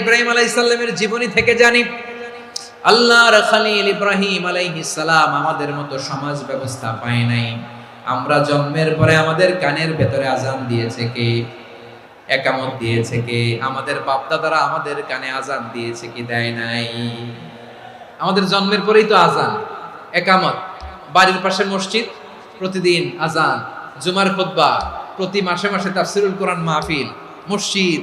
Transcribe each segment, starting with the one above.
ইব্রাহিম আলাইহিস জীবনী থেকে জানি, আল্লাহর খলিল ইব্রাহিম আলাইহিস সালাম আমাদের মতো সমাজ ব্যবস্থা পায় নাই। আমরা জন্মের পরে আমাদের কানের ভেতরে আজান দিয়েছে কে? একামত দিয়েছে কে? আমাদের বাপদাদারা আমাদের কানে আজান দিয়েছে কি দেয় নাই? আমাদের জন্মের পরেই তো আজান একামত। বাড়ির পাশে মসজিদ, প্রতিদিন আজান জুমার খুতবা, প্রতি মাসে মাসে তাফসিরুল কোরআন মাহফিল, মসজিদ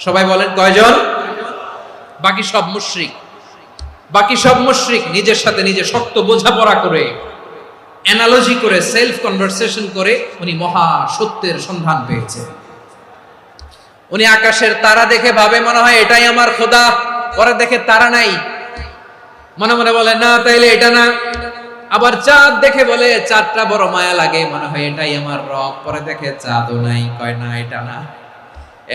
সবাই বলেন কয়জন? বাকি সব মুশরিক। বাকি সব মুশরিক নিজের সাথে নিজে শক্ত বোঝাপড়া করে অ্যানালজি করে সেলফ কনভারসেশন করে উনি মহা সত্যের সন্ধান পেয়েছে উনি আকাশের তারা দেখে ভাবে, মনে হয় এটাই আমার খোদা, পরে দেখে তারা নাই। মনে মনে বলে, না, তাইলে এটা না। আবার চাঁদ দেখে বলে, চাঁদটা বড় মায়া লাগে, মনে হয় এটাই আমার রব। পরে দেখে, চাঁদও নাই। কয়, না, এটা না।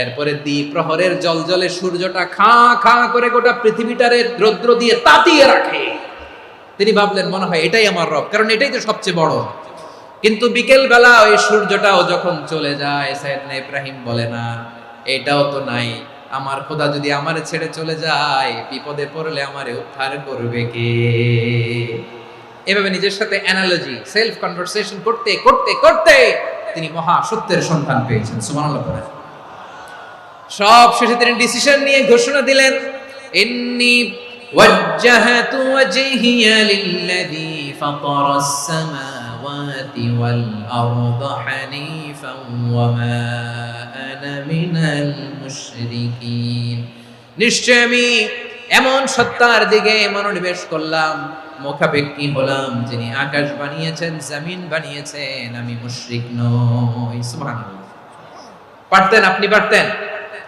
এরপরে দ্বীপ প্রহরের জল জলে সূর্যটা খা খা করে গোটা পৃথিবীটারে রৌদ্র দিয়ে তাতিয়ে রাখে। তিনি ভাবলেন, মনে হয় এটাই আমার রব, কারণ এটাই তো সবচেয়ে বড়। কিন্তু বিকেল বেলা ওই সূর্যটাও যখন চলে যায় সাইদনা ইব্রাহিম বলে, না, এটাও তো নাই। আমার খোদা যদি আমারে ছেড়ে চলে যায়, বিপদে পড়লে আমারে উদ্ধার করবে কে? এভাবে নিজের সাথে অ্যানালজি সেলফ কনভারসেশন করতে করতে করতে তিনি মহা সত্যের সন্ধান পেয়েছেন। সুবহানাল্লাহ পড়ে সব শেষে তিনি ডিসিশন নিয়ে ঘোষণা দিলেন ইন্নি وجهت وجهي للذي فطر السماوات والأرض حنيفا وما أنا من المشركين নিশ্চয় আমি এমন সত্তার দিকে মনোনিবেশ করলাম মুখাপেক্ষী হলাম যিনি আকাশ বানিয়েছেন জমিন বানিয়েছেন আমি মুশরিক নই সুবহানাল্লাহ পারতেন আপনি পারতেন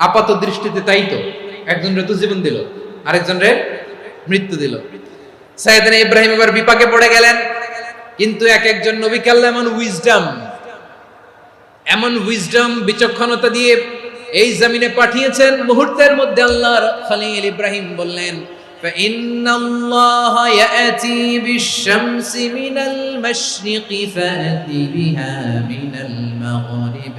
আপাত দৃষ্টিতে তাই তো একজনরে তো জীবন দিল আরেকজনরে মৃত্যু দিল সাইয়েদনা ইব্রাহিম এবার বিপাকে পড়ে গেলেন কিন্তু এক একজন নবীকে আল্লাহ এমন উইজডম এমন উইজডম বিচক্ষণতা দিয়ে এই জমিনে পাঠিয়েছেন মুহূর্তের মধ্যে আল্লাহর খলিল ইব্রাহিম বললেন فإن الله يأتي بالشمس من المشرق فأت بها من المغرب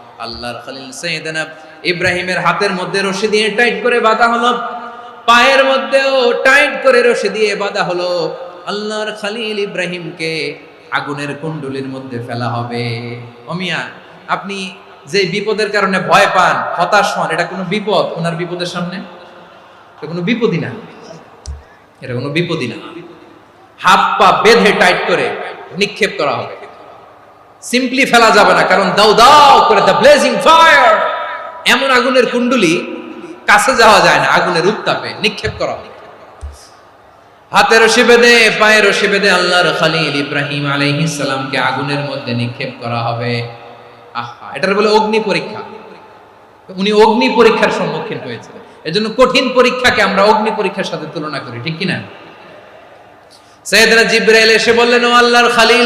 আল্লাহর খালিল সৈয়দনা ইব্রাহিমের হাতের মধ্যে রশি দিয়ে টাইট করে বাঁধা হলো। পায়ের মধ্যেও টাইট করে রশি দিয়ে বাঁধা হলো। আল্লাহর খালিল ইব্রাহিমকে আগুনের কুণ্ডলির মধ্যে ফেলা হবে। অমিয়া আপনি যে বিপদের কারণে ভয় পান, হতাশ হন, এটা কোনো বিপদ? ওনার বিপদের সামনে? এটা কোনো বিপদই না। এটা কোনো বিপদই না। হাত পা বেঁধে টাইট করে নিক্ষেপ করা হবে। সিম্পলি ফেলা যাবে না, কারণ দাও দাও করে দ্য ব্লেজিং ফায়ার এমন আগুনের কুণ্ডলি কাছে যাওয়া যায় না, আগুনের উত্তাপে নিক্ষেপ করা হাতে রশি বেঁধে পায়ে রশি বেঁধে আল্লাহর খালিল ইব্রাহিম আলাইহিস সালামকে আগুনের মধ্যে নিক্ষেপ করা হবে। আহা, এটার বলে অগ্নি পরীক্ষা। উনি অগ্নি পরীক্ষার সম্মুখীন হয়েছিলেন। এজন্য কঠিন পরীক্ষাকে আমরা অগ্নি পরীক্ষার সাথে তুলনা করি, ঠিক কিনা? সৈয়দনা জিব্রাইল এসে বললেন, ও আল্লাহর খালিল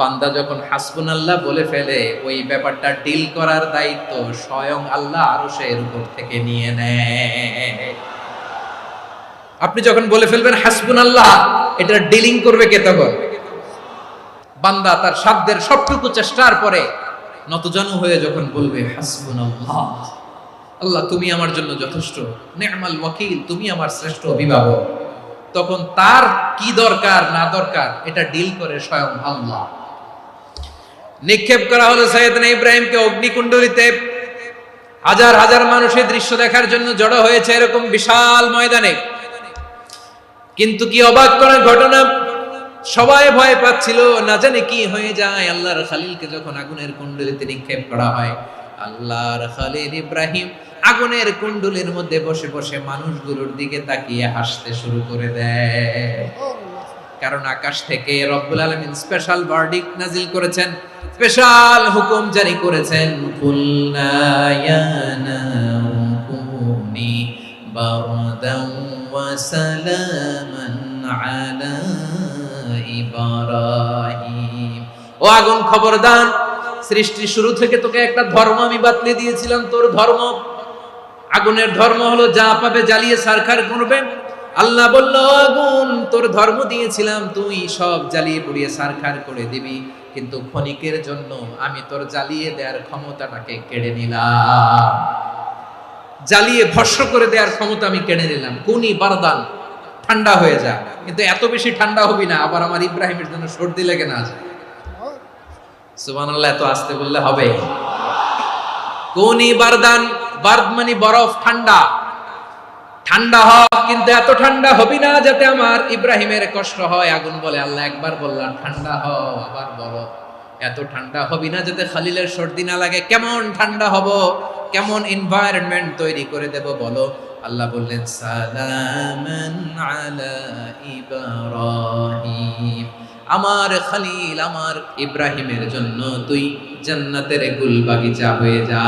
বান্দা যখন হাসবুন আল্লাহ বলে ফেলে, ওই ব্যাপারটা ডিল করার দায়িত্ব স্বয়ং আল্লাহ আরও এর উপর থেকে নিয়ে নেয়। আপনি যখন বলে ফেলবেন হাসবুন আল্লাহ এটা ডিলিং করবে কে তখন? বান্দা তার সাধ্যের সবটুকু চেষ্টার পরে নতজন হয়ে যখন বলবে হাসবুন আল্লাহ আল্লাহ তুমি আমার জন্য যথেষ্ট নেহমাল ওয়াকিল, তুমি আমার শ্রেষ্ঠ অভিভাবক। তখন তার কি দরকার, না দরকার, এটা ডিল করে স্বয়ং আল্লাহ। নিক্ষেপ করা হলো সৈয়দনা ইব্রাহিমকে অগ্নিকুণ্ডলিতে। হাজার হাজার মানুষের দৃশ্য দেখার জন্য জড়ো হয়েছে এরকম বিশাল ময়দানে। কিন্তু কি অবাক করার ঘটনা? সবাই ভয় পাচ্ছিল, না জানে কি হয়ে যায়। আল্লাহর খালিলকে যখন আগুনের কুণ্ডলিতে নিক্ষেপ করা হয়, আল্লাহর খালিল ইব্রাহিম আগুনের কুণ্ডলির মধ্যে বসে বসে মানুষগুলোর দিকে তাকিয়ে হাসতে শুরু করে দেয়। কারণ আকাশ থেকে রব্বুল আলমিন স্পেশাল ভার্ডিক নাজিল করেছেন। স্পেশাল হুকুম জারি করেছেন। ও আগুন খবরদার সৃষ্টির শুরু থেকে তোকে একটা ধর্ম আমি বাতলে দিয়েছিলাম, তোর ধর্ম। আগুনের ধর্ম হলো যা পাবে জ্বালিয়ে সারখার করবে। আল্লাহ বলল আগুন তোর ধর্ম দিয়েছিলাম, তুই সব জ্বালিয়ে পুড়িয়ে সারখার করে দিবি। কিন্তু ক্ষণিকের জন্য আমি তোর জ্বালিয়ে দেওয়ার ক্ষমতাটাকে কেড়ে নিলাম। জ্বালিয়ে ভস্য করে দেওয়ার ক্ষমতা আমি কেড়ে নিলাম। কুনি বারদান, ঠান্ডা হয়ে যা। কিন্তু এত বেশি ঠান্ডা হবি না, আবার আমার ইব্রাহিমের জন্য সর্দি লেগে না যায়। সুবহানাল্লাহ, এত আসতে বললে হবে। কোনি বারদান, বার্দ মানে বরফ, ঠান্ডা। ঠান্ডা হ কিন্তু এত ঠান্ডা হবি না যাতে আমার ইব্রাহিমের কষ্ট হয়। আগুন বলে আল্লাহ একবার বললাম, ঠান্ডা হ আবার বলো। এত ঠান্ডা হবি না যাতে খালিলের সর্দি না লাগে। কেমন ঠান্ডা হব? কেমন এনভায়রনমেন্ট তৈরি করে দেব বলো? আল্লাহ বললেন, সালামান আলা ইব্রাহিম। আমার খালিল, আমার ইব্রাহিমের জন্য তুই জান্নাতের গুল বাগিচা হয়ে যা।